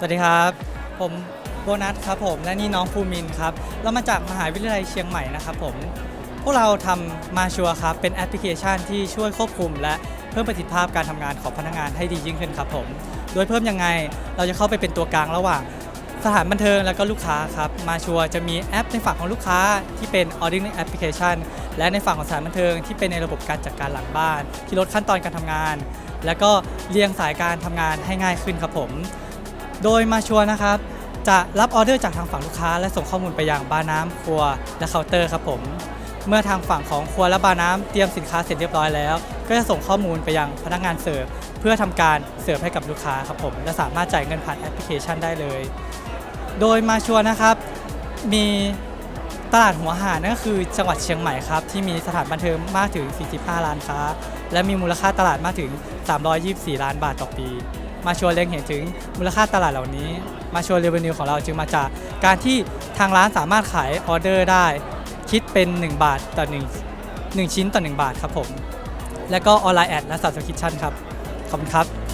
สวัสดีครับ ผมโบนัสครับผมและนี่น้องภูมินครับ เรามาจากมหาวิทยาลัยเชียงใหม่นะครับผม พวกเราทำมาชัวครับ เป็นแอปพลิเคชันที่ช่วยควบคุม และเพิ่มประสิทธิภาพการทำงานของพนักงานให้ดียิ่งขึ้นครับผม โดยเพิ่มยังไงเราจะเข้าไปเป็นตัวกลางระหว่างสถานบันเทิงแล้วก็ลูกค้าครับมาชัวจะมีแอปในฝั่งของลูกค้าที่เป็น ordering application และในฝั่งของสถานบันเทิงที่เป็นในระบบการจัดการหลังบ้าน ที่ลดขั้นตอนการทำงาน แล้วก็เรียงสายการทำงานให้ง่ายขึ้นครับผม โดยมาชัวร์นะครับ จะรับออเดอร์จากทางฝั่งลูกค้า และส่งข้อมูลไปยังบาร์น้ำครัวและเคาน์เตอร์ครับผม เมื่อทางฝั่งของครัวและบาร์น้ำเตรียมสินค้าเสร็จเรียบร้อยแล้ว ก็จะส่งข้อมูลไปยังพนักงานเสิร์ฟเพื่อทำการเสิร์ฟให้กับลูกค้าครับผมและสามารถจ่ายเงินผ่านแอปพลิเคชันได้เลย โดยมาชัวร์นะครับ มีตลาดหัวหาดนั่นก็คือจังหวัดเชียงใหม่ครับ ที่มีสถานบันเทิงมากถึง 45 ล้านค้า และมีมูลค่าตลาดมากถึง 324 ล้านบาทต่อปี มาชัวร์เล็งเห็นถึงมูลค่าตลาดเหล่านี้ มาชัวร์เรเวนิวของเราจึงมาจากการที่ทางร้านสามารถขายออเดอร์ได้ คิดเป็น 1 บาทต่อ1 1ชิ้นต่อ 1 บาทครับผม และก็ออนไลน์แอดและสับสคริปชั่นครับ ขอบคุณครับ